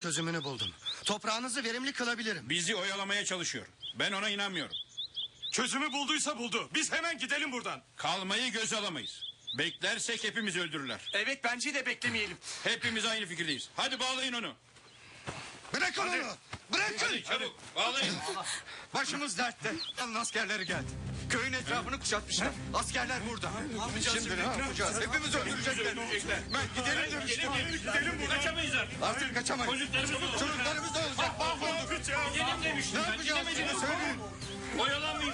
Çözümünü buldum. Toprağınızı verimli kılabilirim. Bizi oyalamaya çalışıyor. Ben ona inanmıyorum. Çözümü bulduysa buldu. Biz hemen gidelim buradan. Kalmayı göz alamayız. Beklersek hepimiz öldürürler. Evet bence de beklemeyelim. Hepimiz aynı fikirdeyiz. Hadi bağlayın onu. Bırakın Hadi. onu. Bırakın. Hadi çabuk bağlayın. Başımız dertte. Alın askerleri geldi. Köyün etrafını kuşatmışlar. Askerler burada. Şimdi ne yapacağız? Hepimiz öldürecekler. Ben gidelim demiştim. Gidelim buradan. Kaçamayız artık. Artık kaçamayız. Çocuklarımız. Çocuklarımız da olacak. Mahvolduk. Gidelim demiştim. Ne yapacağız? Söyleyin. Oyalanmayın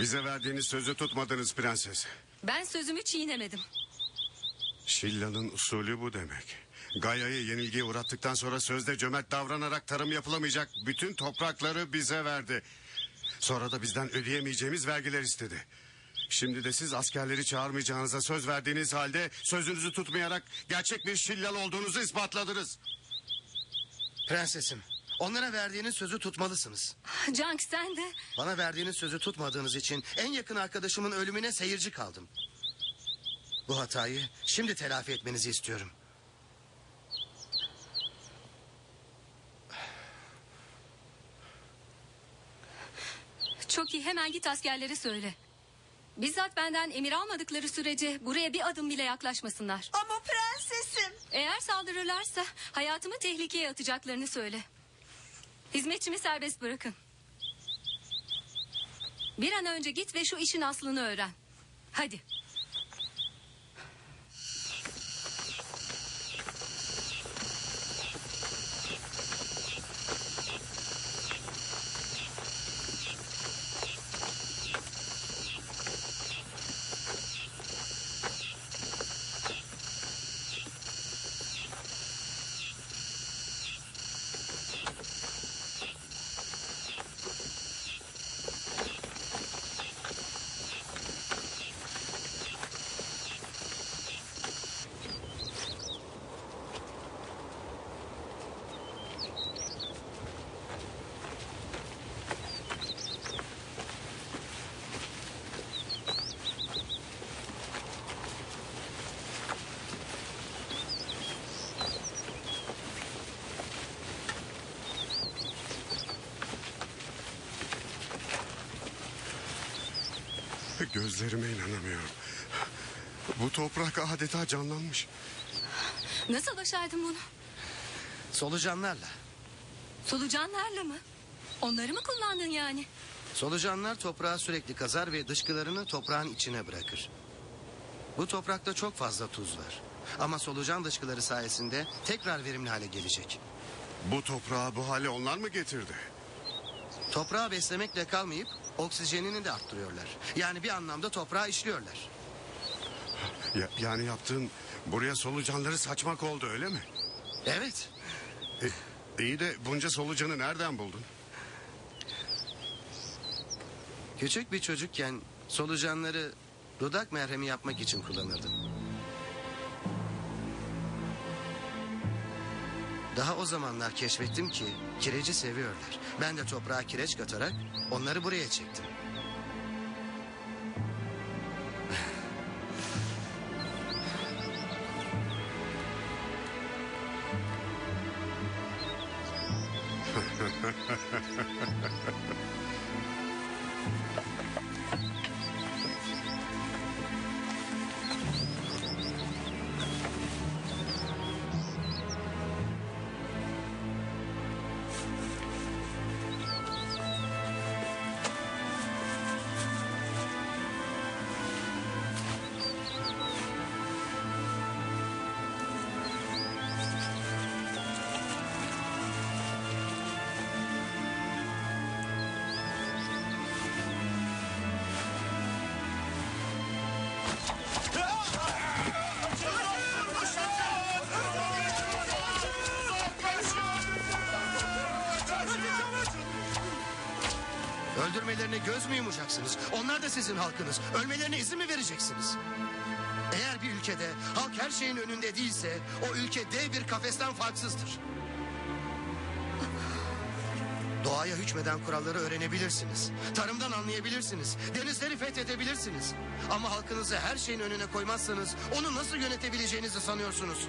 Bize verdiğiniz sözü tutmadınız prenses. Ben sözümü çiğnemedim. Şilla'nın usulü bu demek. Gaya'yı yenilgiye uğrattıktan sonra sözde cömert davranarak tarım yapılamayacak bütün toprakları bize verdi. Sonra da bizden ödeyemeyeceğimiz vergiler istedi. Şimdi de siz askerleri çağırmayacağınıza söz verdiğiniz halde sözünüzü tutmayarak gerçek bir Şillalı olduğunuzu ispatladınız. Prensesim. Onlara verdiğiniz sözü tutmalısınız. Cank sen de. Bana verdiğiniz sözü tutmadığınız için en yakın arkadaşımın ölümüne seyirci kaldım. Bu hatayı şimdi telafi etmenizi istiyorum. Çok iyi hemen git askerlere söyle. Bizzat benden emir almadıkları sürece buraya bir adım bile yaklaşmasınlar. Ama prensesim. Eğer saldırırlarsa hayatımı tehlikeye atacaklarını söyle. Hizmetçimi serbest bırakın. Bir an önce git ve şu işin aslını öğren. Hadi. Gözlerime inanamıyorum. Bu toprak adeta canlanmış. Nasıl başardın bunu? Solucanlarla. Solucanlarla mı? Onları mı kullandın yani? Solucanlar toprağı sürekli kazar ve dışkılarını toprağın içine bırakır. Bu toprakta çok fazla tuz var. Ama solucan dışkıları sayesinde tekrar verimli hale gelecek. Bu toprağı bu hale onlar mı getirdi? Toprağı beslemekle kalmayıp oksijenini de arttırıyorlar. Yani bir anlamda toprağı işliyorlar. Ya- yani yaptığın buraya solucanları saçmak oldu öyle mi? Evet. İyi de bunca solucanı nereden buldun? Küçük bir çocukken solucanları dudak merhemi yapmak için kullanırdım. Daha o zamanlar keşfettim ki kireci seviyorlar. Ben de toprağa kireç katarak onları buraya çektim. ölmelerine göz mü yumacaksınız? Onlar da sizin halkınız. Ölmelerine izin mi vereceksiniz? Eğer bir ülkede halk her şeyin önünde değilse o ülke dev bir kafesten farksızdır. Doğaya hükmeden kuralları öğrenebilirsiniz. Tarımdan anlayabilirsiniz. Denizleri fethedebilirsiniz. Ama halkınızı her şeyin önüne koymazsanız onu nasıl yönetebileceğinizi sanıyorsunuz?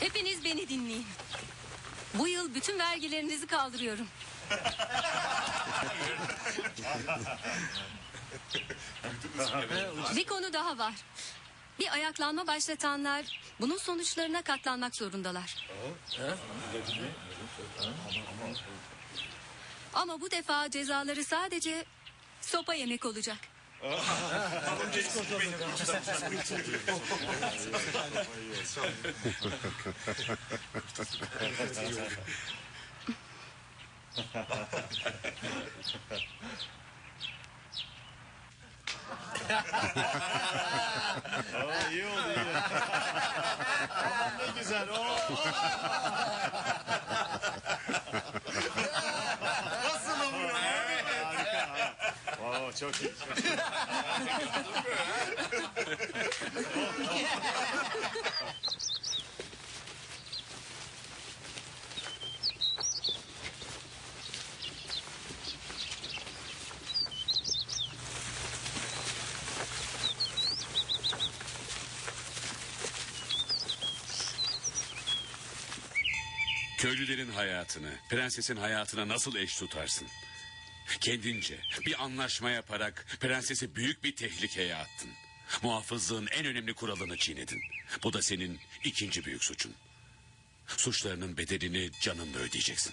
Hepiniz beni dinleyin. Bu yıl bütün vergilerinizi kaldırıyorum. Bir konu daha var. Bir ayaklanma başlatanlar bunun sonuçlarına katlanmak zorundalar. Ama bu defa cezaları sadece sopa yemek olacak. iyi oldu. iyi ne güzel. Oo. Nasıl olur? Harika. Oo, çok iyi. çok iyi. Köylülerin hayatını, prensesin hayatına nasıl eş tutarsın? Kendince bir anlaşma yaparak prensesi büyük bir tehlikeye attın. Muhafızlığın en önemli kuralını çiğnedin. Bu da senin ikinci büyük suçun. Suçlarının bedelini canınla ödeyeceksin.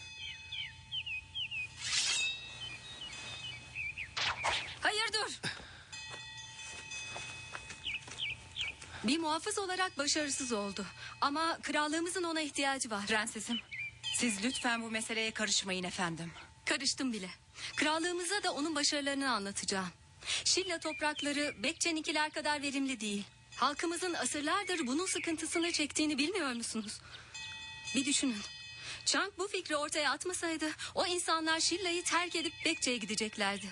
Hayır dur. Bir muhafız olarak başarısız oldu. Ama krallığımızın ona ihtiyacı var. Prensesim, siz lütfen bu meseleye karışmayın efendim. Karıştım bile. Krallığımıza da onun başarılarını anlatacağım. Şilla toprakları Bekçeninkiler kadar verimli değil. Halkımızın asırlardır bunun sıkıntısını çektiğini bilmiyor musunuz? Bir düşünün. Chang bu fikri ortaya atmasaydı o insanlar Şilla'yı terk edip Bekçe'ye gideceklerdi.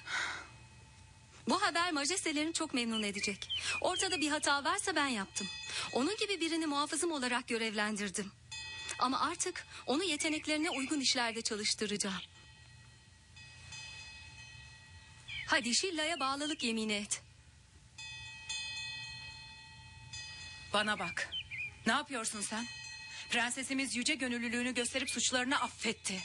Bu haber majestelerini çok memnun edecek. Ortada bir hata varsa ben yaptım. Onun gibi birini muhafızım olarak görevlendirdim. Ama artık onu yeteneklerine uygun işlerde çalıştıracağım. Hadi Şilla'ya bağlılık yemini et. Bana bak. Ne yapıyorsun sen? Prensesimiz yüce gönüllülüğünü gösterip suçlarını affetti.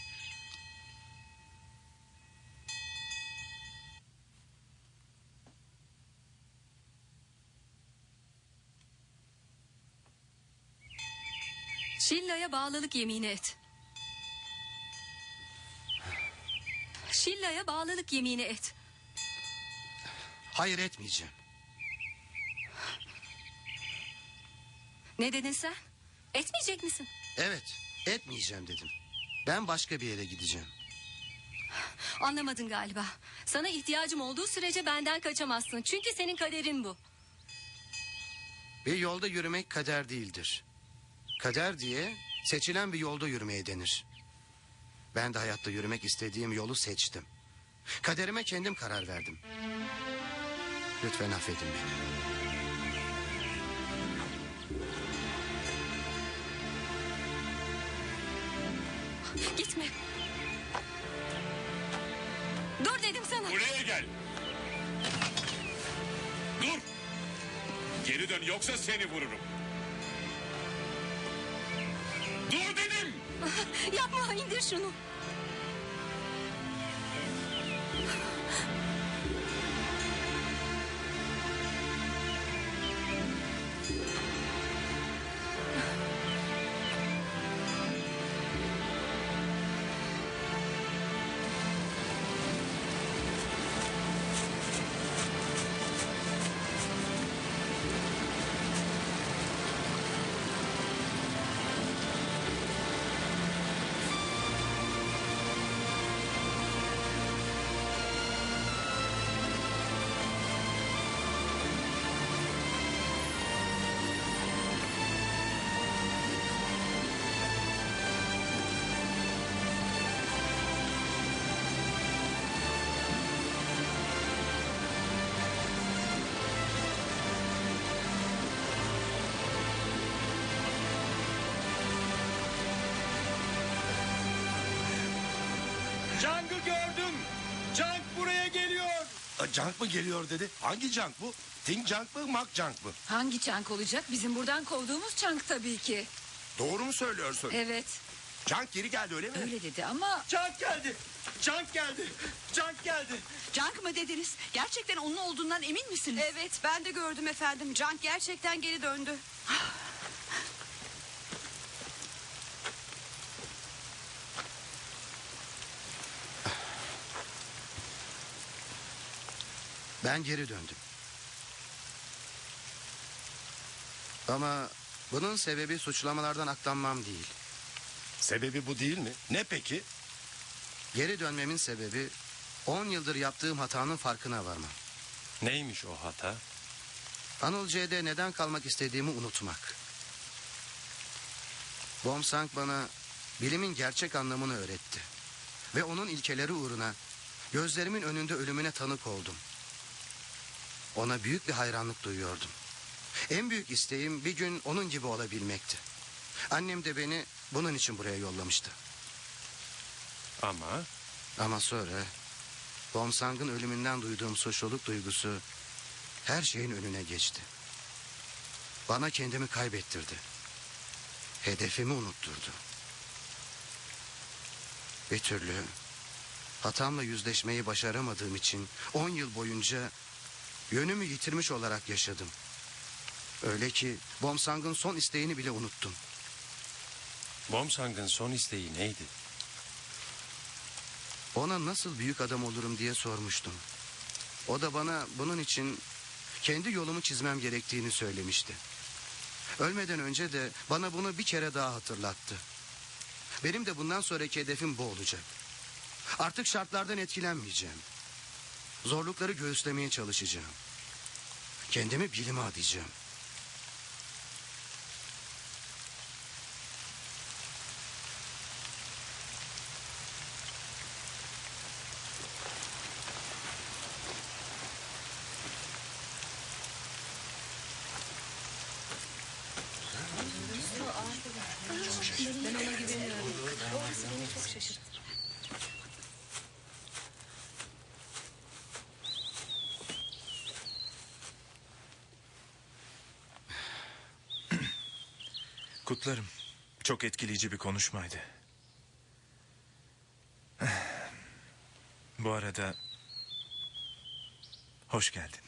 Şilla'ya bağlılık yemini et. Şilla'ya bağlılık yemini et. Hayır etmeyeceğim. Ne dedin sen? Etmeyecek misin? Evet, etmeyeceğim dedim. Ben başka bir yere gideceğim. Anlamadın galiba. Sana ihtiyacım olduğu sürece benden kaçamazsın. Çünkü senin kaderin bu. Bir yolda yürümek kader değildir. Kader diye seçilen bir yolda yürümeye denir. Ben de hayatta yürümek istediğim yolu seçtim. Kaderime kendim karar verdim. Lütfen affedin beni. etme. Dur dedim sana. Buraya gel. Dur. Geri dön yoksa seni vururum. Yapma indir şunu. Gördüm. Cang buraya geliyor. Junk mı geliyor dedi? Hangi Junk bu? Think Junk mı, Mak Junk mı? Hangi çank olacak? Bizim buradan kovduğumuz çank tabii ki. Doğru mu söylüyorsun? Evet Junk geri geldi öyle mi? öyle dedi ama... Cang geldi. Cang geldi. Cang geldi. Cank mı dediniz? Gerçekten onun olduğundan emin misiniz? Evet ben de gördüm efendim. Cank gerçekten geri döndü. Ben geri döndüm. Ama bunun sebebi suçlamalardan aklanmam değil. Sebebi bu değil mi? Ne peki? Geri dönmemin sebebi 10 yıldır yaptığım hatanın farkına varmam. Neymiş o hata? Anıl C'de neden kalmak istediğimi unutmak. Bomsang bana bilimin gerçek anlamını öğretti. Ve onun ilkeleri uğruna gözlerimin önünde ölümüne tanık oldum. Ona büyük bir hayranlık duyuyordum. En büyük isteğim bir gün onun gibi olabilmekti. Annem de beni bunun için buraya yollamıştı. Ama Ama sonra Bomsang'ın ölümünden duyduğum suçluluk duygusu her şeyin önüne geçti. Bana kendimi kaybettirdi. Hedefimi unutturdu. Bir türlü hatamla yüzleşmeyi başaramadığım için on yıl boyunca yönümü yitirmiş olarak yaşadım. Öyle ki Bomsang'ın son isteğini bile unuttum. Bomsang'ın son isteği neydi? Ona nasıl büyük adam olurum diye sormuştum. O da bana bunun için kendi yolumu çizmem gerektiğini söylemişti. Ölmeden önce de bana bunu bir kere daha hatırlattı. Benim de bundan sonraki hedefim bu olacak. Artık şartlardan etkilenmeyeceğim. Zorlukları göğüslemeye çalışacağım. Kendimi bilime adayacağım. Kutlarım. Çok etkileyici bir konuşmaydı. Bu arada hoş geldin.